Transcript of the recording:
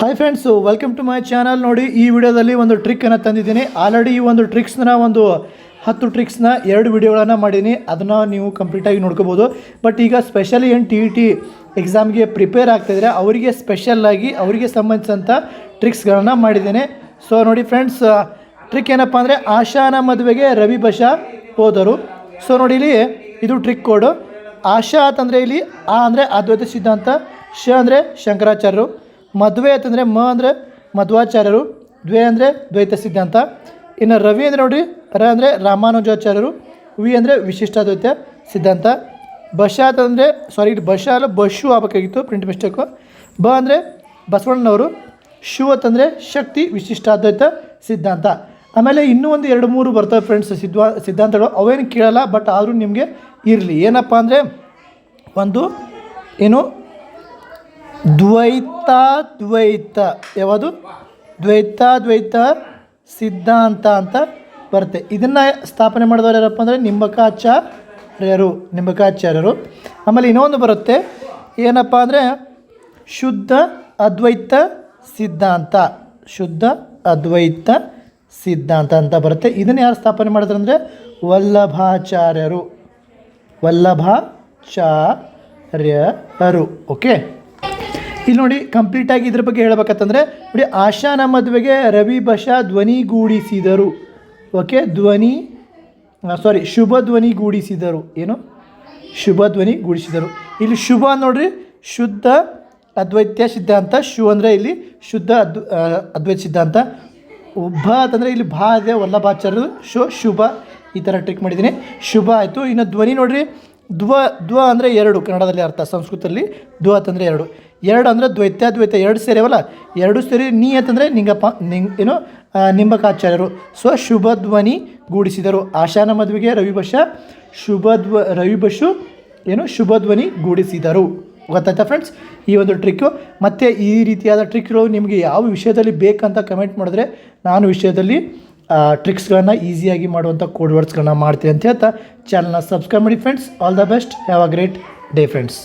Hi friends welcome to my channel ನೋಡಿ, ಈ ವಿಡಿಯೋದಲ್ಲಿ ಒಂದು ಟ್ರಿಕ್ಕನ್ನು ತಂದಿದ್ದೀನಿ. ಆಲ್ರೆಡಿ ಈ ಒಂದು ಟ್ರಿಕ್ಸ್ನ ಒಂದು ಹತ್ತು ಟ್ರಿಕ್ಸ್ನ ಎರಡು ವಿಡಿಯೋಗಳನ್ನು ಮಾಡೀನಿ ಅದನ್ನು ನೀವು ಕಂಪ್ಲೀಟಾಗಿ ನೋಡ್ಕೋಬೋದು. ಬಟ್ ಈಗ ಸ್ಪೆಷಲಿ ಏನು ಟಿ ಇ ಟಿ ಎಕ್ಸಾಮ್ಗೆ ಪ್ರಿಪೇರ್ ಆಗ್ತಾಯಿದ್ರೆ ಅವರಿಗೆ ಸ್ಪೆಷಲ್ಲಾಗಿ ಅವರಿಗೆ ಸಂಬಂಧಿಸಿದಂಥ ಟ್ರಿಕ್ಸ್ಗಳನ್ನು ಮಾಡಿದ್ದೇನೆ. ಸೊ ನೋಡಿ ಫ್ರೆಂಡ್ಸ್ ಟ್ರಿಕ್ ಏನಪ್ಪ ಅಂದರೆ ಆಶಾನ ಮದುವೆಗೆ ರವಿ ಬಷಾ ಹೋದರು. ಸೊ ನೋಡಿ ಇಲ್ಲಿ ಇದು ಟ್ರಿಕ್ ಕೋಡು ಆಶಾ ಅಂತಂದರೆ ಇಲ್ಲಿ ಆ ಅಂದರೆ ಅದ್ವೈತ ಸಿದ್ಧಾಂತ, ಶ ಅಂದರೆ ಶಂಕರಾಚಾರ್ಯರು. ಮದುವೆ ಅಂತಂದರೆ ಮ ಅಂದರೆ ಮಧ್ವಾಚಾರ್ಯರು, ದ್ವೇ ಅಂದರೆ ದ್ವೈತ ಸಿದ್ಧಾಂತ. ಇನ್ನು ರವಿ ಅಂದರೆ ನೋಡಿ ರ ಅಂದರೆ ರಾಮಾನುಜಾಚಾರ್ಯರು ವಿ ಅಂದರೆ ವಿಶಿಷ್ಟಾದ್ವೈತ ಸಿದ್ಧಾಂತ. ಬಶ ಅಂತಂದರೆ ಸಾರಿ ಬಶ ಅಲ್ಲ, ಬಶು ಆಗಬೇಕಾಗಿತ್ತು ಪ್ರಿಂಟ್ ಮಿಸ್ಟೇಕು ಬ ಅಂದರೆ ಬಸವಣ್ಣನವರು, ಶು ಅಂತಂದರೆ ಶಕ್ತಿ ವಿಶಿಷ್ಟಾದ್ವೈತ ಸಿದ್ಧಾಂತ. ಆಮೇಲೆ ಇನ್ನೂ ಒಂದು ಎರಡು ಮೂರು ಬರ್ತವೆ ಫ್ರೆಂಡ್ಸ್ ಸಿದ್ವಾ, ಸಿದ್ಧಾಂತಗಳು, ಅವೇನು ಕೇಳಲ್ಲ ಬಟ್ ಆದರೂ ನಿಮಗೆ ಇರಲಿ. ಏನಪ್ಪ ಅಂದರೆ, ಒಂದು, ಏನು ದ್ವೈತ ದ್ವೈತ. ಯಾವುದು? ದ್ವೈತ ದ್ವೈತ, ಸಿದ್ಧಾಂತ ಅಂತ ಬರುತ್ತೆ. ಇದನ್ನು ಸ್ಥಾಪನೆ ಮಾಡಿದವರು ಯಾರಪ್ಪ ಅಂದರೆ ನಿಂಬಕಾಚಾರ್ಯರು ನಿಂಬಕಾಚಾರ್ಯರು. ಆಮೇಲೆ ಇನ್ನೊಂದು ಬರುತ್ತೆ, ಏನಪ್ಪ ಅಂದರೆ ಶುದ್ಧ, ಅದ್ವೈತ, ಸಿದ್ಧಾಂತ. ಶುದ್ಧ, ಅದ್ವೈತ, ಸಿದ್ಧಾಂತ ಅಂತ ಬರುತ್ತೆ. ಇದನ್ನು ಯಾರು ಸ್ಥಾಪನೆ ಮಾಡಿದ್ರು ಅಂದರೆ ವಲ್ಲಭಾಚಾರ್ಯರು. ವಲ್ಲಭಾಚಾರ್ಯರು. ಓಕೆ? ಇಲ್ಲಿ ನೋಡಿ ಕಂಪ್ಲೀಟಾಗಿ ಇದ್ರ ಬಗ್ಗೆ ಹೇಳ್ಬೇಕಂತಂದರೆ, ನೋಡಿ, ಆಶಾನ ಮದುವೆಗೆ ರವಿ ಬಶ ಧ್ವನಿಗೂಡಿಸಿದರು ಓಕೆ ಧ್ವನಿ ಸಾರಿ ಶುಭ ಧ್ವನಿಗೂಡಿಸಿದರು ಏನು? ಶುಭ ಧ್ವನಿ ಗೂಡಿಸಿದರು. ಇಲ್ಲಿ ಶುಭ ನೋಡ್ರಿ, ಶುದ್ಧ ಅದ್ವೈತ್ಯ ಸಿದ್ಧಾಂತ, ಶು ಅಂದರೆ ಇಲ್ಲಿ ಶುದ್ಧ ಅದ್ವ ಅದ್ವೈತ ಸಿದ್ಧಾಂತ. ಉಬ್ಬ ಅಂತಂದರೆ ಇಲ್ಲಿ ಭಾ ಇದೆ, ವಲ್ಲಭಾಚಾರ್ಯರು. ಶು, ಶುಭ, ಈ ಥರ ಟ್ರಿಕ್ ಮಾಡಿದ್ದೀನಿ. ಶುಭ ಆಯಿತು. ಇನ್ನು ಧ್ವನಿ ನೋಡ್ರಿ, ಧ್ವ ಧ್ವ ಅಂದರೆ ಎರಡು ಕನ್ನಡದಲ್ಲಿ ಅರ್ಥ, ಸಂಸ್ಕೃತದಲ್ಲಿ ಧ್ವ ಅಂತಂದರೆ ಎರಡು. ಎರಡು ಅಂದರೆ ದ್ವೈತ್ಯಾದ್ವೈತ ಎರಡು ಸೇರಿವಲ್ಲ, ಎರಡು ಸೇರಿ ನೀ ಅಂತಂದರೆ ನಿಂಗಪ್ಪ, ನಿಂಗ್, ಏನು ನಿಂಬಕಾಚಾರ್ಯರು. ಸೊ ಶುಭ ಧ್ವನಿ ಗೂಡಿಸಿದರು. ಆಶಾನ ಮದುವೆಗೆ ರವಿಬಶ ಶುಭ ಧ್ವ ರವಿಬಶು, ಏನು ಶುಭ ಧ್ವನಿ ಗೂಡಿಸಿದರು. ಗೊತ್ತಾಯ್ತಾ ಫ್ರೆಂಡ್ಸ್ ಈ ಒಂದು ಟ್ರಿಕ್ಕು ಮತ್ತು ಈ ರೀತಿಯಾದ ಟ್ರಿಕ್ಗಳು ನಿಮಗೆ ಯಾವ ವಿಷಯದಲ್ಲಿ ಬೇಕಂತ ಕಮೆಂಟ್ ಮಾಡಿದ್ರೆ ನಾನು ವಿಷಯದಲ್ಲಿ ಟ್ರಿಕ್ಸ್ಗಳನ್ನು ಈಸಿಯಾಗಿ ಮಾಡುವಂಥ ಕೋಡ್ ವರ್ಡ್ಸ್ಗಳನ್ನ ಮಾಡ್ತೀನಿ ಅಂತ ಹೇಳ್ತಾ ಚಾನಲ್ನ ಸಬ್ಸ್ಕ್ರೈಬ್ ಮಾಡಿ friends all the best have a great day friends